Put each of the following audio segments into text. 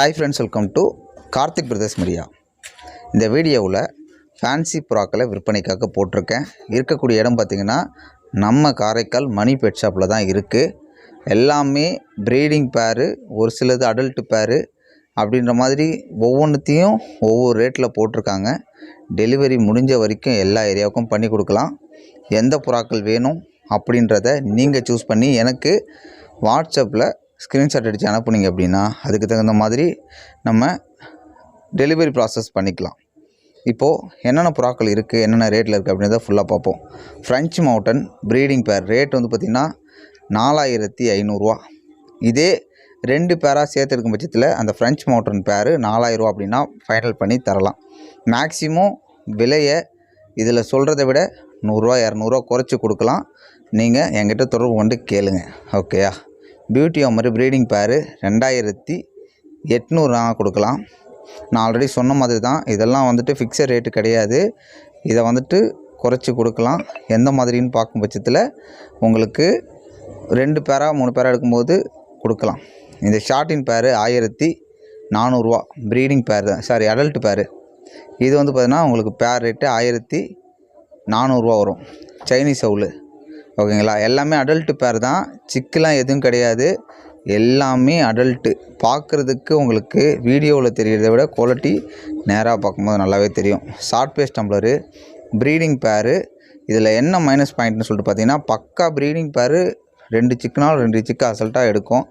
Hi friends welcome to Karthik Pradesh media இந்த வீடியோவில் fancy புறாக்களை விற்பனைக்காக போட்டிருக்கேன். இருக்கக்கூடிய இடம் பார்த்திங்கன்னா நம்ம காரைக்கால் மணி பெட் ஷாப்பில் தான் இருக்குது எல்லாமே ப்ரீடிங் பேரு ஒரு சிலது அடல்ட்டு பேரு அப்படின்ற மாதிரி ஒவ்வொன்றுத்தையும் ஒவ்வொரு ரேட்டில் போட்டிருக்காங்க. டெலிவரி முடிஞ்ச வரைக்கும் எல்லா ஏரியாவுக்கும் பண்ணி கொடுக்கலாம். எந்த புறாக்கள் வேணும் அப்படின்றத நீங்கள் சூஸ் பண்ணி எனக்கு வாட்ஸ்அப்பில் ஸ்க்ரீன்ஷாட் அடித்து அனுப்புனீங்க அப்படின்னா அதுக்கு தகுந்த மாதிரி நம்ம டெலிவரி ப்ராசஸ் பண்ணிக்கலாம். இப்போது என்னென்ன புறாக்கள் இருக்குது என்னென்ன ரேட்டில் இருக்குது அப்படின்றத ஃபுல்லாக பார்ப்போம். French mountain breeding pair rate வந்து பார்த்திங்கன்னா நாலாயிரத்தி ஐநூறுரூவா இதே ரெண்டு பேராக சேர்த்துருக்கும் பட்சத்தில் அந்த ஃப்ரெஞ்ச் மவுண்டன் பேர் நாலாயிரரூவா அப்படின்னா ஃபைனல் பண்ணி தரலாம். மேக்ஸிமம் விலையை இதில் சொல்கிறத விட நூறுரூவா இரநூறுவா குறைச்சி கொடுக்கலாம். நீங்கள் என்கிட்ட தொடர்பு கொண்டு கேளுங்க. ஓகேயா பியூட்டி மாதிரி ப்ரீடிங் பேரு ரெண்டாயிரத்தி எட்நூறுரூவா கொடுக்கலாம். நான் ஆல்ரெடி சொன்ன மாதிரி தான். இதெல்லாம் வந்துட்டு ஃபிக்ஸட் ரேட்டு கிடையாது. இதை வந்துட்டு குறைச்சி கொடுக்கலாம். எந்த மாதிரின்னு பார்க்கும் பட்சத்தில் உங்களுக்கு ரெண்டு பேரா மூணு பேரா எடுக்கும்போது கொடுக்கலாம். இந்த ஷார்ட்டின் பேரு ஆயிரத்தி நானூறுரூவா ப்ரீடிங் பேர் தான் சாரி அடல்ட் பேரு இது வந்து பார்த்தீங்கன்னா உங்களுக்கு பேர் ரேட்டு ஆயிரத்தி நானூறுரூவா வரும். சைனீஸ் அவுலு ஓகேங்களா? எல்லாமே அடல்ட்டு பேர் தான். சிக்கெலாம் எதுவும் கிடையாது. எல்லாமே அடல்ட்டு பார்க்குறதுக்கு உங்களுக்கு வீடியோவில் தெரிகிறத விட குவாலிட்டி நேராக பார்க்கும்போது நல்லாவே தெரியும். ஷார்ட் பேஸ் டம்ளரு ப்ரீடிங் பேரு இதில் என்ன மைனஸ் பாயிண்ட்னு சொல்லிட்டு பார்த்தீங்கன்னா பக்கா ப்ரீடிங் பேரு ரெண்டு சிக்கனாலும் ரெண்டு சிக்கு அசல்ட்டாக எடுக்கும்.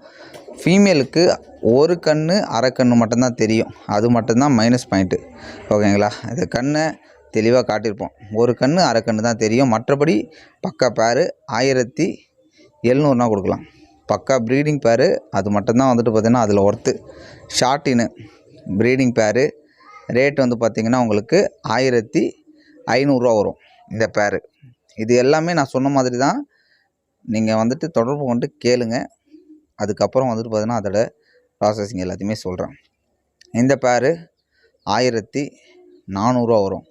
ஃபீமேலுக்கு ஒரு கன்று அரை கன்று மட்டும்தான் தெரியும். அது மட்டும்தான் மைனஸ் பாயிண்ட்டு ஓகேங்களா? இந்த கண்ணை தெளிவாக காட்டியிருப்போம். ஒரு கன்று அரை கன்று தான் தெரியும். மற்றபடி பக்கா பேரு ஆயிரத்தி எழுநூறுனா கொடுக்கலாம். பக்கா ப்ரீடிங் பேரு அது மட்டும்தான் வந்துட்டு பார்த்திங்கன்னா அதில் ஒர்த்து ஷார்ட்டின்னு ப்ரீடிங் பேரு ரேட் வந்து பார்த்திங்கன்னா உங்களுக்கு ஆயிரத்தி ஐநூறுரூவா வரும் இந்த பேரு. இது எல்லாமே நான் சொன்ன மாதிரி தான் நீங்கள் வந்துட்டு தொடர்பு கொண்டு கேளுங்க. அதுக்கப்புறம் வந்துட்டு பார்த்தீங்கன்னா அதோட ப்ராசஸிங் எல்லாத்தையுமே சொல்கிறேன் இந்த பேரு ஆயிரத்தி நானூறுரூவா வரும்.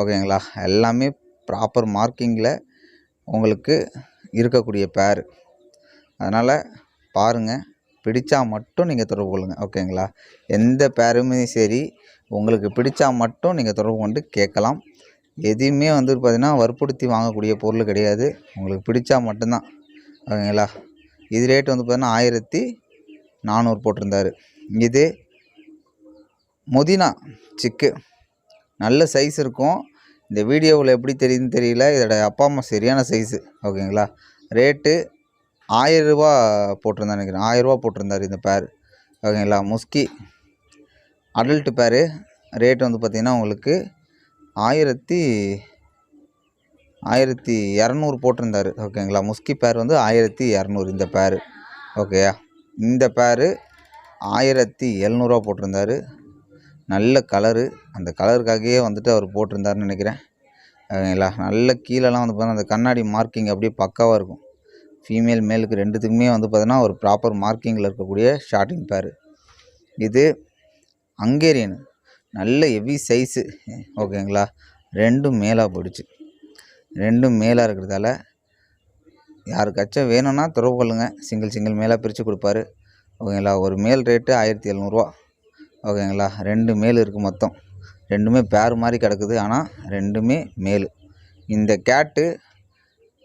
ஓகேங்களா? எல்லாமே ப்ராப்பர் மார்க்கிங்கில் உங்களுக்கு இருக்கக்கூடிய பேர் அதனால் பாருங்கள் பிடித்தா மட்டும் நீங்கள் தொடர்பு கொள்ளுங்கள் ஓகேங்களா? எந்த பேருமே சரி உங்களுக்கு பிடித்தா மட்டும் நீங்கள் தொடர்பு கொண்டு கேட்கலாம். எதையுமே வந்து பார்த்திங்கன்னா வற்புறுத்தி வாங்கக்கூடிய பொருள் கிடையாது. உங்களுக்கு பிடித்தா மட்டும்தான். ஓகேங்களா? இது ரேட் வந்து பார்த்திங்கன்னா ஆயிரத்தி நானூறு போட்டிருந்தார். இது முதினா சிக்கு நல்ல சைஸ் இருக்கும். இந்த வீடியோவில் எப்படி தெரியுதுன்னு தெரியல. இதோட அப்பா அம்மா சரியான சைஸு ஓகேங்களா? ரேட்டு ஆயிரரூபா போட்டிருந்தேன் நினைக்கிறேன். ஆயிரரூபா போட்டிருந்தாரு இந்த பேர் ஓகேங்களா? முஸ்கி. அடல்ட்டு பேர் ரேட் வந்து பார்த்திங்கன்னா உங்களுக்கு ஆயிரத்தி ஆயிரத்தி இரநூறு போட்டிருந்தாரு. ஓகேங்களா? முஸ்கி பேர் வந்து ஆயிரத்தி இரநூறு இந்த பேர் ஓகேயா? இந்த பேர் ஆயிரத்தி எழுநூறுவா போட்டிருந்தாரு. நல்ல கலரு. அந்த கலருக்காகவே வந்துட்டு அவர் போட்டிருந்தாருன்னு நினைக்கிறேன். ஓகேங்களா நல்ல கீழெல்லாம் வந்து பார்த்தீங்கன்னா அந்த கண்ணாடி மார்க்கிங் அப்படியே பக்காவாக இருக்கும். ஃபீமேல் மேலுக்கு ரெண்டுத்துக்குமே வந்து பார்த்தீங்கன்னா ஒரு ப்ராப்பர் மார்க்கிங்கில் இருக்கக்கூடிய ஷார்ட்டிங் பேர் இது அங்கேரியன் நல்ல ஹெவி சைஸு ஓகேங்களா ரெண்டும் மேலாக போயிடுச்சு. ரெண்டும் மேலாக இருக்கிறதால யாருக்காச்சும் வேணும்னா தொடர்பு கொள்ளுங்கள் சிங்கிள் சிங்கிள் மேலாக பிரித்து கொடுப்பாரு. ஓகேங்களா ஒரு மேல் ரேட்டு ஆயிரத்தி எழுநூறுவா. ஓகேங்களா? ரெண்டு மேல் இருக்குது மொத்தம். ரெண்டுமே பேர் மாதிரி கிடக்குது. ஆனால் ரெண்டுமே மேல். இந்த கேட்டு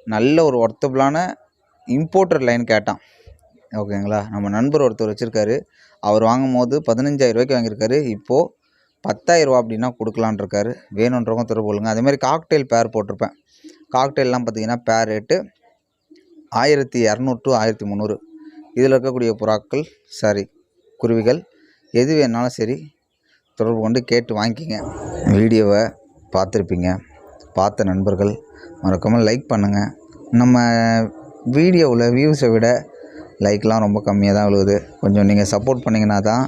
நல்ல ஒரு ஒர்த்தபுளான இம்போர்ட்டர் லைன் கேட்டான். ஓகேங்களா? நம்ம நண்பர் ஒருத்தர் வச்சுருக்காரு. அவர் வாங்கும் போது பதினஞ்சாயிரம் ரூபாய்க்கு வாங்கியிருக்காரு. இப்போது பத்தாயிரரூவா அப்படின்னா கொடுக்கலான் இருக்காரு. வேணுன்றவங்க தொடர்பு கொள்ளுங்க. அதேமாதிரி காக்டெயில் பேர் போட்டிருப்பேன். காக்டெயிலெலாம் பார்த்தீங்கன்னா பேர் ரேட்டு ஆயிரத்தி இரநூறு டு ஆயிரத்தி முந்நூறு. இதில் இருக்கக்கூடிய புறாக்கள் சாரி குருவிகள் எது வேணாலும் சரி தொடர்பு கொண்டு கேட்டு வாங்கிக்கிங்க. வீடியோவை பார்த்துருப்பீங்க. பார்த்த நண்பர்கள் மறக்காமல் லைக் பண்ணுங்கள் நம்ம வீடியோவில் வியூஸை விட லைக்லாம் ரொம்ப கம்மியாக தான் விழுகுது. கொஞ்சம் நீங்கள் சப்போர்ட் பண்ணிங்கன்னா தான்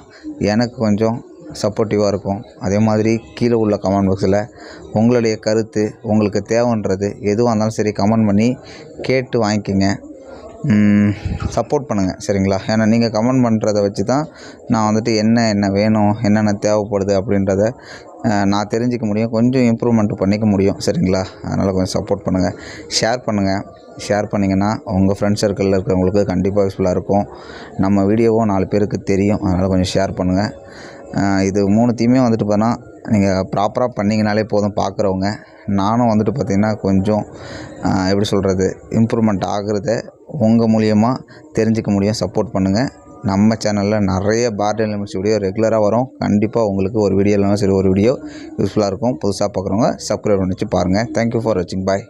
எனக்கு கொஞ்சம் சப்போர்ட்டிவாக இருக்கும். அதே மாதிரி கீழே உள்ள கமெண்ட் பாக்ஸில் உங்களுடைய கருத்து உங்களுக்கு தேவைன்றது எதுவாக இருந்தாலும் சரி கமெண்ட் பண்ணி கேட்டு வாங்கிக்கோங்க. சப்போர்ட் பண்ணுங்கள் சரிங்களா? ஏன்னா நீங்கள் கமெண்ட் பண்ணுறத வச்சு தான் நான் வந்துட்டு என்ன என்ன வேணும் என்னென்ன தேவைப்படுது அப்படின்றத நான் தெரிஞ்சுக்க முடியும் கொஞ்சம் இம்ப்ரூவ்மெண்ட் பண்ணிக்க முடியும் சரிங்களா? அதனால் கொஞ்சம் சப்போர்ட் பண்ணுங்கள் ஷேர் பண்ணுங்கள் ஷேர் பண்ணிங்கன்னா உங்கள் ஃப்ரெண்ட்ஸ் சர்க்கிளில் இருக்கிறவங்களுக்கு கண்டிப்பாக யூஸ்ஃபுல்லாக இருக்கும். நம்ம வீடியோவும் நாலு பேருக்கு தெரியும். அதனால் கொஞ்சம் ஷேர் பண்ணுங்கள் இது மூணுத்தையுமே வந்துட்டு பார்த்தோன்னா நீங்கள் ப்ராப்பராக பண்ணிங்கனாலே போதும் பார்க்குறவங்க நானும் வந்துட்டு பார்த்திங்கன்னா கொஞ்சம் எப்படி சொல்கிறது இம்ப்ரூவ்மெண்ட் ஆகுறத உங்கள் மூலியமாக தெரிஞ்சுக்க முடியும் சப்போர்ட் பண்ணுங்கள் நம்ம சேனலில் நிறைய பார்டன் லிமிட்ஸ் வீடியோ ரெகுலராக வரும். கண்டிப்பாக உங்களுக்கு ஒரு வீடியோ இல்லைனா சரி ஒரு வீடியோ யூஸ்ஃபுல்லாக இருக்கும். புதுசாக பார்க்குறவங்க சப்ஸ்கிரைப் பண்ணி பாருங்கள் தேங்க்யூ ஃபார் வாட்சிங் பாய்